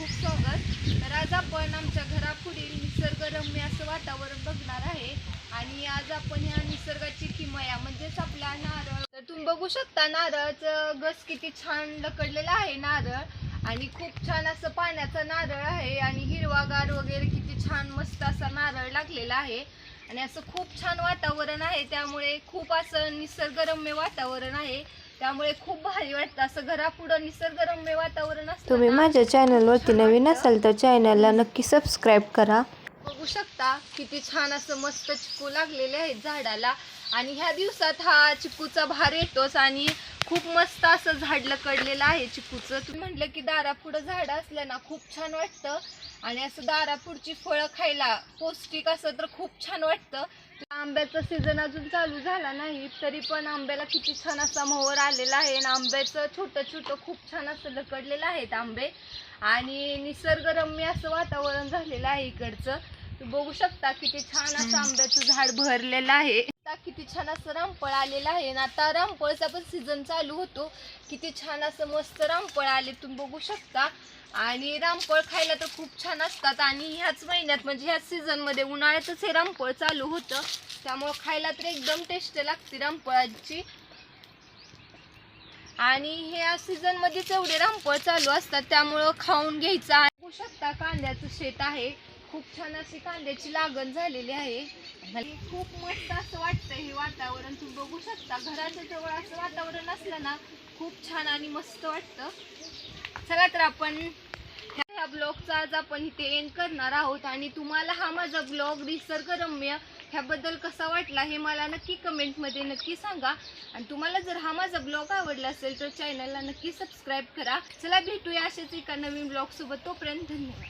खूप स्वागत. तर आज आपण आमच्या घरापुढील निसर्गरम्य असं वातावरण बघणार आहे. आणि आज आपण ह्या निसर्गाची किमया म्हणजेच आपला नारळ. तर तुम्ही बघू शकता नारळचं गस किती छान लकडलेला आहे नारळ. आणि खूप छान असं पाण्याचा नारळ आहे. आणि हिरवागार वगैरे किती छान मस्त असा नारळ लागलेला आहे. आणि असं खूप छान वातावरण आहे. त्यामुळे खूप असं निसर्गरम्य वातावरण आहे. त्यामुळे खूप भारी वाटतं. असं घरापुढं निसर्गरम्य वातावरण असतं तुम्ही माझ्या चॅनलवरती नवीन असाल तर चॅनलला नक्की सबस्क्राईब करा. बघू शकता किती छान असं मस्त चिकू लागलेले आहेत झाडाला. आणि ह्या दिवसात हा चिकूचा भार येतोच आणि खूप मस्त असं झाड लकडलेलं आहे चिकूचं. तुम्ही म्हटलं की दारापुढं झाडं असलं ना खूप छान वाटतं. आणि असं दारापुढची फळं खायला पौष्टिक असं तर खूप छान वाटतं. आंब्याचा सीझन अजून चालू झाला नाही तरी पण आंब्याला किती छान असा मोहर आलेला आहे आणि आंब्याचं छोटं छोटं खूप छान असं लकडलेलं आहेत आंबे. आणि निसर्गरम्य असं वातावरण झालेलं आहे इकडचं. बघू शकता किती छान असं आंब्याचं झाड भरलेलं आहे. किती छान असं रामफळ आलेलं आहे. आणि आता रामफळचा पण सीझन चालू होतो. किती छान असं मस्त रामफळ आले तुम्ही बघू शकता. आणि रामफळ खायला तर खूप छान असतात. आणि ह्याच महिन्यात म्हणजे ह्याच सीझनमध्ये उन्हाळ्यातच हे रामफळ चालू होतं. त्यामुळं खायला तर एकदम टेस्ट लागते रामफळाची. आणि ह्या सीझन मध्येच एवढे रामफळ चालू असतात. त्यामुळं खाऊन घ्यायचं. बघू शकता कांद्याचं शेत आहे. खूप छान अशी कांद्याची लागण झालेली आहे. आणि खूप मस्त असं वाटतं हे वातावरण. तुम्ही बघू शकता घराच्या जवळ असं वातावरण असलं ना खूप छान आणि मस्त वाटतं. चला तर आपण ह्या ब्लॉगचा आज आपण इथे एंड करणार आहोत. आणि तुम्हाला हा माझा ब्लॉग निसर्गरम्य ह्याबद्दल कसा वाटला हे मला नक्की कमेंटमध्ये नक्की सांगा. आणि तुम्हाला जर हा माझा ब्लॉग आवडला असेल तर चॅनलला नक्की सबस्क्राईब करा. चला भेटूया अशाच एका नवीन ब्लॉगसोबत. तोपर्यंत धन्यवाद.